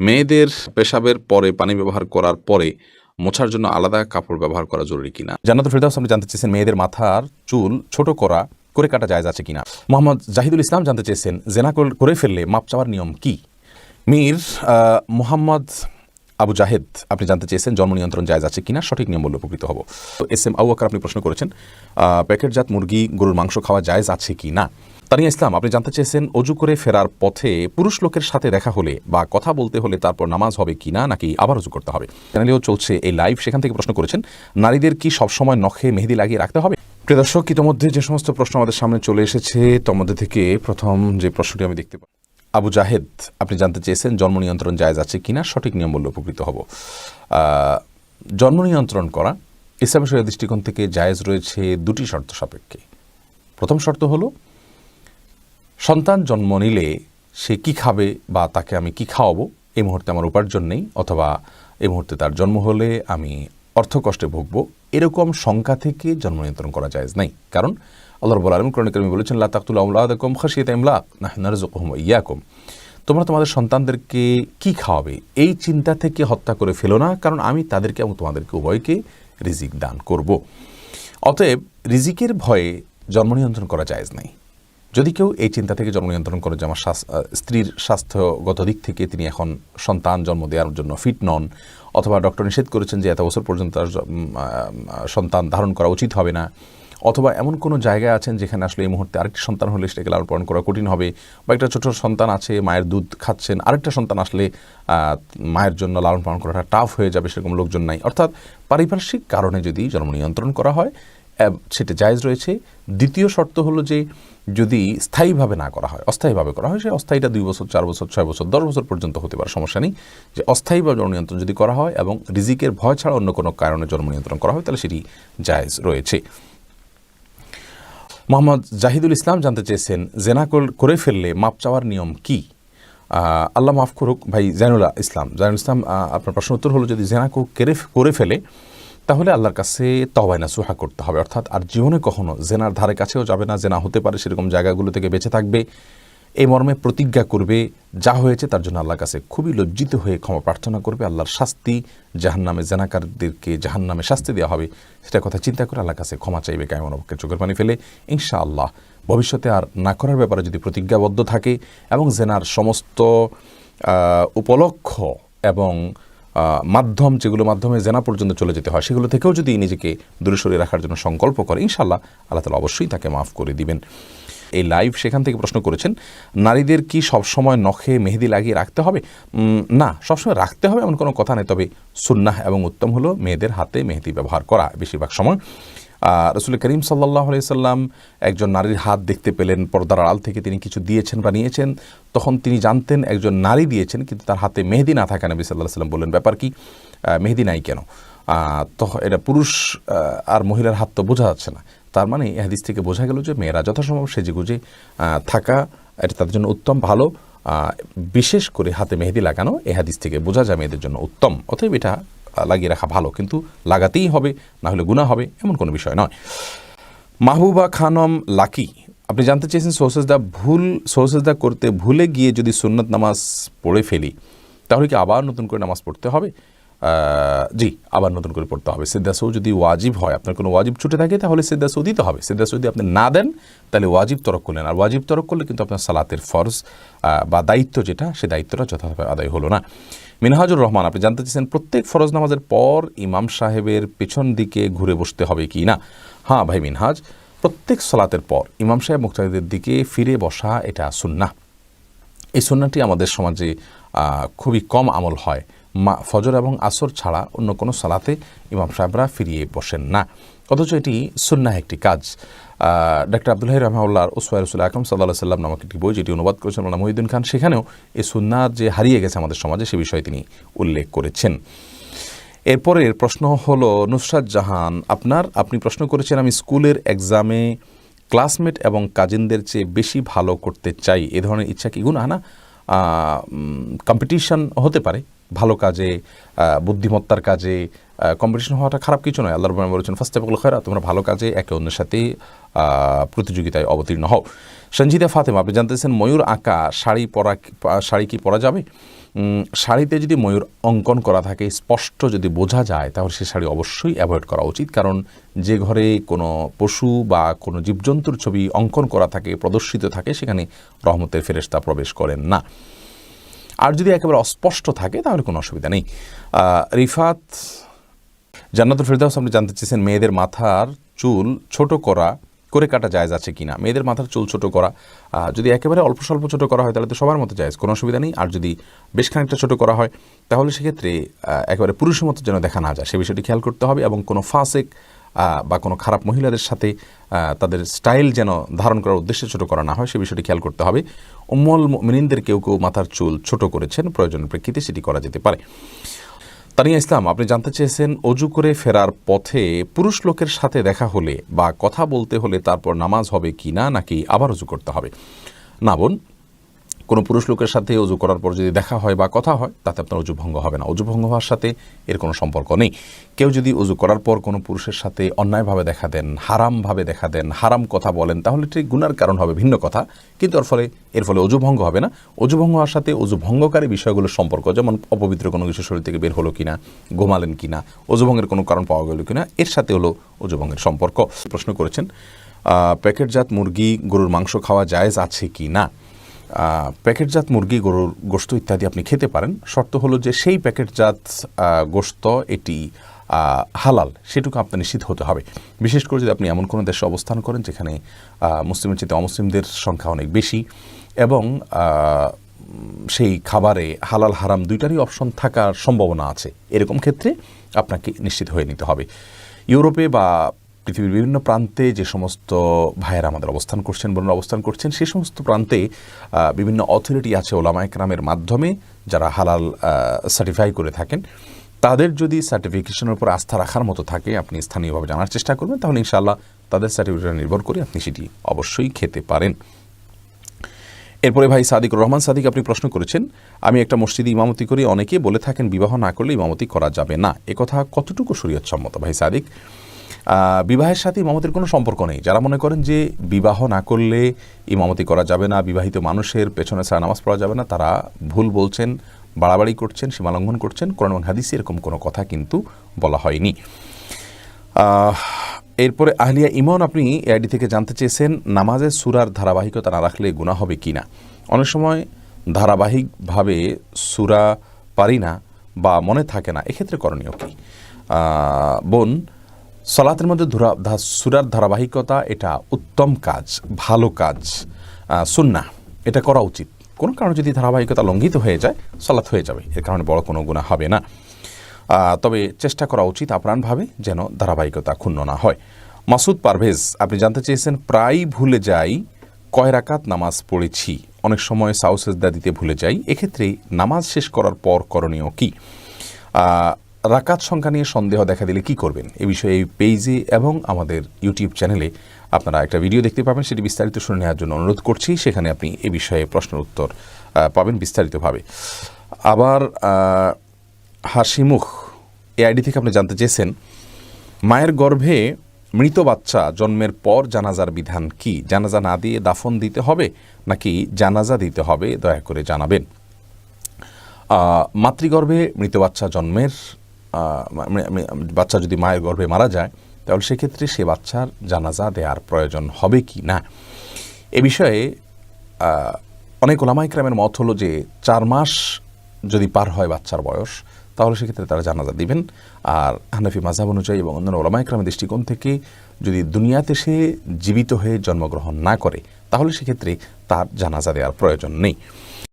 মেয়েদের পেশাবের পরে পানি ব্যবহার করার পরে মোছার জন্য আলাদা কাপড় ব্যবহার করা জরুরি কিনা? জান্নাত ফেরদাউস, আপনি জানতে চেয়েছেন মেয়েদের মাথার চুল ছোট করা করে কাটা যায় আছে কিনা? মোহাম্মদ জাহিদুল ইসলাম জানতে চেয়েছেন, জেনা কর- ফেললে মাপ চাওয়ার নিয়ম কি? মীর মোহাম্মদ আবু জাহেদ, আপনি জানতে চেয়েছেন জন্ম নিয়ন্ত্রণ জায়জ আছে কিনা, সঠিক নিয়ম বলে উপকৃত হব। তো এস এম আউয়াকার আপনি প্রশ্ন করেছেন প্যাকেটজাত মুরগি, গরুর মাংস খাওয়া জায়জ আছে কি না তানিয়া ইসলাম, আপনি জানতে চেয়েছেন অজু করে ফেরার পথে পুরুষ লোকের সাথে দেখা হলে বা কথা বলতে হলে তারপর নামাজ হবে কি না নাকি আবার অজু করতে হবে? চ্যানেলেও চলছে এই লাইভ সেখান থেকে প্রশ্ন করেছেন, নারীদের কি সবসময় নখে মেহেদি লাগিয়ে রাখতে হবে? প্রিয় দর্শক, ইতিমধ্যে যে সমস্ত প্রশ্ন আমাদের সামনে চলে এসেছে তার মধ্যে থেকে প্রথম যে প্রশ্নটি আমি দেখতে পাই আবু জাহেদ, আপনি জানতে চেয়েছেন জন্ম নিয়ন্ত্রণ জায়জ আছে কিনা, সঠিক নিয়ম বলে উপকৃত হব। জন্ম নিয়ন্ত্রণ করা ইসলাম শরিয়া দৃষ্টিকোণ থেকে জায়েজ রয়েছে দুটি শর্ত সাপেক্ষে। প্রথম শর্ত হলো, সন্তান জন্ম নিলে সে কি খাবে বা তাকে আমি কি খাওয়াবো এই মুহূর্তে আমার উপার্জন নেই, অথবা এই মুহূর্তে তার জন্ম হলে আমি অর্থ কষ্টে ভুগবো, এরকম শঙ্কা থেকে জন্ম নিয়ন্ত্রণ করা যায় নাই। কারণ আল্লাহ রব্বুল আলম করণিকর্মী বলেছেন লা তাকতুল আউলাদকম খাসিয়াত ইমলাক না নারজুকুহুম ইয়াকুম তোমরা তোমাদের সন্তানদেরকে কি খাওয়াবে? এই চিন্তা থেকে হত্যা করে ফেলো না, কারণ আমি তাদেরকে এবং তোমাদেরকে উভয়কে রিজিক দান করব। অতএব রিজিকের ভয়ে জন্ম নিয়ন্ত্রণ করা জায়েজ নাই। যদি কেউ এই চিন্তা থেকে জন্ম নিয়ন্ত্রণ করে যে আমার স্ত্রীর স্বাস্থ্যগত দিক থেকে তিনি এখন সন্তান, জন্ম দেওয়ার জন্য ফিট নন, অথবা ডক্টর নিষেধ করেছেন যে এত বছর পর্যন্ত তার সন্তান ধারণ করা উচিত হবে না অথবা এমন কোনো জায়গায় আছেন যেখানে আসলে এই মুহূর্তে আরেকটি সন্তান হলে সেটাকে লালন পালন করা কঠিন হবে বা একটা ছোটো সন্তান আছে, মায়ের দুধ খাচ্ছেন, আরেকটা সন্তান আসলে মায়ের জন্য লালন পালন করাটা টাফ হয়ে যাবে সেরকম লোকজন নাই। অর্থাৎ পারিপার্শ্বিক কারণে যদি জন্ম নিয়ন্ত্রণ করা হয় সেটা জায়েজ রয়েছে। দ্বিতীয় শর্ত হলো যে যদি স্থায়ীভাবে না করা হয়, অস্থায়ীভাবে করা হয়, সে অস্থায়ীটা দুই বছর, চার বছর, ছয় বছর, দশ বছর পর্যন্ত হতে পারে, সমস্যা নেই। যে অস্থায়ীভাবে জন্ম নিয়ন্ত্রণ যদি করা হয় এবং রিজিকের ভয় ছাড়া অন্য কোনো কারণে জন্ম নিয়ন্ত্রণ করা হয়, তাহলে সেটি জায়জ রয়েছে। মোহাম্মদ জাহিদুল ইসলাম জানতে চেয়েছেন, জেনা কর- ফেললে মাপ চাওয়ার নিয়ম কি? আল্লাহ মাফ করুক ভাই জাইনুল্লাহ ইসলাম। জাইনুল ইসলাম আপনার প্রশ্ন উত্তর হলো, যদি জেনা কো- কেরে করে ফেলে, তাহলে আল্লাহর কাছে তবায় না সুহা করতে হবে। অর্থাৎ আর জীবনে কখনো জেনার ধারে কাছেও যাবে না, জেনা হতে পারে সেরকম জায়গাগুলো থেকে বেঁচে থাকবে। এই মর্মে প্রতিজ্ঞা করবে যা হয়েছে তার জন্য আল্লাহর কাছে খুবই লজ্জিত হয়ে ক্ষমা প্রার্থনা করবে। আল্লাহর শাস্তি, জাহান্নামে জেনাকারদেরকে জাহান্নামে শাস্তি দেওয়া হবে সেটা কথা চিন্তা করে আল্লাহর কাছে ক্ষমা চাইবে কেমন অবকে চোখের পানি ফেলে ইনশা আল্লাহ ভবিষ্যতে আর না করার ব্যাপারে যদি প্রতিজ্ঞাবদ্ধ থাকে এবং জেনার সমস্ত উপলক্ষ এবং মাধ্যম যেগুলো মাধ্যমে জেনা পর্যন্ত চলে যেতে হয়, সেগুলো থেকেও যদি নিজেকে দূরে সরিয়ে রাখার জন্য সংকল্প করে ইনশাল্লাহ আল্লাহ তালা অবশ্যই তাকে মাফ করে দিবেন। এই লাইভ সেখান থেকে প্রশ্ন করেছেন, নারীদের কি সবসময় নখে মেহেদি লাগিয়ে রাখতে হবে? না, সবসময় রাখতে হবে এমন কোনো কথা নেই, তবে সুন্নাহ এবং উত্তম হলো মেয়েদের হাতে মেহেদি ব্যবহার করা বেশিরভাগ সময়। রসুল করিম সাল্লাহ সাল্লাম একজন নারীর হাত দেখতে পেলেন, পর্দার আড়াল থেকে তিনি কিছু দিয়েছেন বা নিয়েছেন, তখন তিনি জানতেন একজন নারী দিয়েছেন, কিন্তু তার হাতে মেহেদি না থাকা, নবী সাল্লাহ সাল্লাম বললেন, ব্যাপার কি? মেহেদি নাই কেন? তো এটা পুরুষ আর মহিলার হাত তো বোঝা যাচ্ছে না। তার মানে হাদিস থেকে বোঝা গেল যে মেয়েরা যথাসম্ভব সেজেগুজে থাকা, এটা তাদের জন্য উত্তম, ভালো বিশেষ করে হাতে মেহেদি লাগানো, এই হাদিস থেকে বোঝা যায় মেয়েদের জন্য উত্তম। অতএব এটা লাগিয়ে রাখা ভালো, কিন্তু লাগাতেই হবে, না হলে গুণা হবে, এমন কোনো বিষয় নয়। মাহবুবা খানম লাকি, আপনি জানতে চেয়েছেন সোর্সেসদা ভুল সোর্সেসদা করতে ভুলে গিয়ে যদি সুন্নত নামাজ পড়ে ফেলি, তাহলে কি আবার নতুন করে নামাজ পড়তে হবে? জি, আবার নতুন করে পড়তে হবে। সিদ্ধাসৌ যদি ওয়াজিব হয়, আপনার কোনো ওয়াজিব ছুটে থাকে, তাহলে সিদ্ধাসৌ দিতে হবে। সিদ্ধাসৌ যদি আপনি না দেন, তাহলে ওয়াজিব তরক করলেন। আর ওয়াজিব তরক করলে কিন্তু আপনার সালাতের ফরজ বা দায়িত্ব যেটা, সে দায়িত্বটা যথাযথ আদায় হলো না। মিনহাজুর রহমান, আপনি জানতে চেয়েছেন প্রত্যেক ফরজ নামাজের পর ইমাম সাহেবের পেছন দিকে ঘুরে বসতে হবে কি না? হ্যাঁ ভাই মিনহাজ, প্রত্যেক সলাতের পর ইমাম সাহেব মুক্তাদিদের দিকে ফিরে বসা এটা সুন্না এই সুন্নাটি আমাদের সমাজে খুবই কম আমল হয়। মা ফজর এবং আসর ছাড়া অন্য কোনো সালাতে ইমাম সাহেবরা ফিরিয়ে বসেন না। অথচ এটি সুন্নাহ একটি কাজ। ডক্টর আব্দুল হাই রহমাউল্লাহর ওসওয়াই রসুল আকরম সাল্লাহ সাল্লাম নামক একটি বই যেটি অনুবাদ করেছেন মোলানা মহিউদ্দিন খান, সেখানেও এই সুন্নার যে হারিয়ে গেছে আমাদের সমাজে সে বিষয়ে তিনি উল্লেখ করেছেন। এরপরের প্রশ্ন হলো, নুসরাত জাহান, আপনার, আপনি প্রশ্ন করেছেন, আমি স্কুলের এক্সামে ক্লাসমেট এবং কাজিনদের চেয়ে বেশি ভালো করতে চাই। এ ধরনের ইচ্ছা কি গুণা না কম্পিটিশন হতে পারে। ভালো কাজে বুদ্ধিমত্তার কাজে কম্পিটিশন হওয়াটা খারাপ কিছু নয়। আল্লাহ রহমান বলেছেন ফার্স্ট অফ খয়রা তোমরা ভালো কাজে একে অন্যের সাথে প্রতিযোগিতায় অবতীর্ণ হও। সঞ্জিদা ফাতেমা, আপনি জানতেছেন ময়ূর আঁকা শাড়ি পরা শাড়ি কি পরা যাবে? শাড়িতে যদি ময়ূর অঙ্কন করা থাকে, স্পষ্ট যদি বোঝা যায়, তাহলে সে শাড়ি অবশ্যই অ্যাভয়েড করা উচিত। কারণ যে ঘরে কোনো পশু বা কোনো জীবজন্তুর ছবি অঙ্কন করা থাকে, প্রদর্শিত থাকে, সেখানে রহমতের ফেরেশতা প্রবেশ করেন না। আর যদি একেবারে অস্পষ্ট থাকে, তাহলে কোনো অসুবিধা নেই। রিফাত, জান্নাতুল ফেরদাউস, আপনি জানতে চেয়েছেন মেয়েদের মাথার চুল ছোট করা করে কাটা জায়জ আছে কি না মেয়েদের মাথার চুল ছোট করা যদি একেবারে অল্প স্বল্প ছোট করা হয়, তাহলে তো সবার মতো জায়েজ, কোনো অসুবিধা নেই। আর যদি বেশ খানিকটা ছোট করা হয়, তাহলে সেক্ষেত্রে একেবারে পুরুষের মতো যেন দেখা না যায়, সে বিষয়টি খেয়াল করতে হবে এবং কোনো ফাসেক বা কোনো খারাপ মহিলাদের সাথে তাদের স্টাইল যেন ধারণ করার উদ্দেশ্যে ছোট করা না হয়, সে বিষয়টি খেয়াল করতে হবে। উম্মল মিনিনদের কেউ কেউ মাথার চুল ছোট করেছেন, প্রয়োজনের প্রেক্ষিতে সেটি করা যেতে পারে। তানিয়া ইসলাম, আপনি জানতে চেয়েছেন, অজু করে ফেরার পথে পুরুষ লোকের সাথে দেখা হলে বা কথা বলতে হলে তারপর নামাজ হবে কি না, নাকি আবার অজু করতে হবে? না বোন কোনো পুরুষ লোকের সাথে অজু করার পর যদি দেখা হয় বা কথা হয়, তাতে আপনার অজু ভঙ্গ হবে না। অজু ভঙ্গ হওয়ার সাথে এর কোনো সম্পর্ক নেই। কেউ যদি অজু করার পর কোনো পুরুষের সাথে অন্যায়ভাবে দেখা দেন, হারামভাবে দেখা দেন, হারাম কথা বলেন, তাহলে ঠিক গুনার কারণ হবে ভিন্ন কথা। কিন্তু এর ফলে এর ফলে অজু ভঙ্গ হবে না। অজু ভঙ্গ হওয়ার সাথে অজু ভঙ্গকারী বিষয়গুলোর সম্পর্ক, যেমন অপবিত্র কোনো কিছু শরীর থেকে বের হলো কিনা, ঘুমালেন কিনা, অজু ভঙ্গের কোনো কারণ পাওয়া গেল কিনা, এর সাথে হলো অজু ভঙ্গের সম্পর্ক। প্রশ্ন করেছেন প্যাকেটজাত মুরগি গরুর মাংস খাওয়া জায়েজ আছে কি না প্যাকেটজাত মুরগি, গরুর গোস্ত ইত্যাদি আপনি খেতে পারেন। শর্ত হলো যে সেই প্যাকেটজাত গোস্ত এটি হালাল, সেটুকু আপনার নিশ্চিত হতে হবে। বিশেষ করে যদি আপনি এমন কোনো দেশে অবস্থান করেন যেখানে মুসলিমের চেয়ে অমুসলিমদের সংখ্যা অনেক বেশি এবং সেই খাবারে হালাল, হারাম দুইটারই অপশন থাকার সম্ভাবনা আছে, এরকম ক্ষেত্রে আপনাকে নিশ্চিত হয়ে নিতে হবে। ইউরোপে বা পৃথিবীর বিভিন্ন প্রান্তে যে সমস্ত ভাইয়েরা আমাদের অবস্থান করছেন, বোনেরা অবস্থান করছেন, সেই সমস্ত প্রান্তে বিভিন্ন অথরিটি আছে ওলামা একরামের মাধ্যমে যারা হালাল সার্টিফাই করে থাকেন। তাদের যদি সার্টিফিকেশনের উপর আস্থা রাখার মতো থাকে, আপনি স্থানীয়ভাবে জানার চেষ্টা করবেন, তাহলে ইনশাআল্লাহ তাদের সার্টিফিকেট নির্ভর করে আপনি সেটি অবশ্যই খেতে পারেন। এরপরে ভাই সাদিক রহমান, সাদিক আপনি প্রশ্ন করেছেন, আমি একটা মসজিদে ইমামতি করি, অনেকে বলে থাকেন বিবাহ না করলে ইমামতি করা যাবে না। একথা কতটুকু শরীয়তসম্মত ভাই সাদিক? বিবাহের সাথে ইমামতির কোনো সম্পর্ক নেই। যারা মনে করেন যে বিবাহ না করলে ইমামতি করা যাবে না, বিবাহিত মানুষের পেছনে সারা নামাজ পড়া যাবে না, তারা ভুল বলছেন, বাড়াবাড়ি করছেন সীমালঙ্ঘন করছেন, কোরআন হাদিসে এরকম কোনো কথা কিন্তু বলা হয়নি। এরপরে আহলিয়া ইমন, আপনি এআইডি থেকে জানতে চেয়েছেন, নামাজের সুরার ধারাবাহিকতা না রাখলে গুণা হবে কি না? অনেক সময় ধারাবাহিকভাবে সুরা পারি না বা মনে থাকে না, এক্ষেত্রে করণীয় কি? বোন সলাতের মধ্যে সুরার ধারাবাহিকতা এটা উত্তম কাজ ভালো কাজ আহ, সুন্নাহ এটা করা উচিত। কোনো কারণে যদি ধারাবাহিকতা লঙ্ঘিত হয়ে যায় সলাৎ হয়ে যাবে। এর কারণে বড় কোনো গুণা হবে না। তবে চেষ্টা করা উচিত আপ্রাণভাবে যেন ধারাবাহিকতা ক্ষুণ্ণ না হয়। মাসুদ পারভেজ আপনি জানতে চেয়েছেন প্রায় ভুলে যাই কয় রাকাত নামাজ পড়েছি। অনেক সময় সাউসেজদা দিতে ভুলে যাই। এক্ষেত্রে নামাজ শেষ করার পর করণীয় কি? রাকাত সংখ্যা নিয়ে সন্দেহ দেখা দিলে কি করবেন? এ বিষয়ে এই পেজে এবং আমাদের ইউটিউব চ্যানেলে আপনারা একটা ভিডিও দেখতে পাবেন, সেটি বিস্তারিত শুনে নেওয়ার জন্য অনুরোধ করছি। সেখানে আপনি এ বিষয়ে প্রশ্নের উত্তর পাবেন বিস্তারিতভাবে। আবার হাসিমুখ এ আইডি থেকে আপনি জানতে চেয়েছেন, মায়ের গর্ভে মৃত বাচ্চা জন্মের পর জানাজার বিধান কি? জানাজা না দিয়ে দাফন দিতে হবে নাকি জানাজা দিতে হবে? দয়া করে জানাবেন। মাতৃগর্ভে মৃত বাচ্চা জন্মের আহ, মা- মা- বাচ্চা যদি মায়ের গর্ভে মারা যায় তাহলে সেক্ষেত্রে সে বাচ্চার জানাজা দেওয়ার প্রয়োজন হবে কি না? এ বিষয়ে অনেক ওলামাইক্রামের মত হলো যে চার মাস যদি পার হয় বাচ্চার বয়স তাহলে সেক্ষেত্রে তারা জানাজা দিবেন। আর হানাফি মাঝাব অনুযায়ী এবং অন্যান্য ওলামাইক্রামের দৃষ্টিকোণ থেকে যদি দুনিয়াতে সে জীবিত হয়ে জন্মগ্রহণ না করে তাহলে সেক্ষেত্রে তার জানাজা দেওয়ার প্রয়োজন নেই।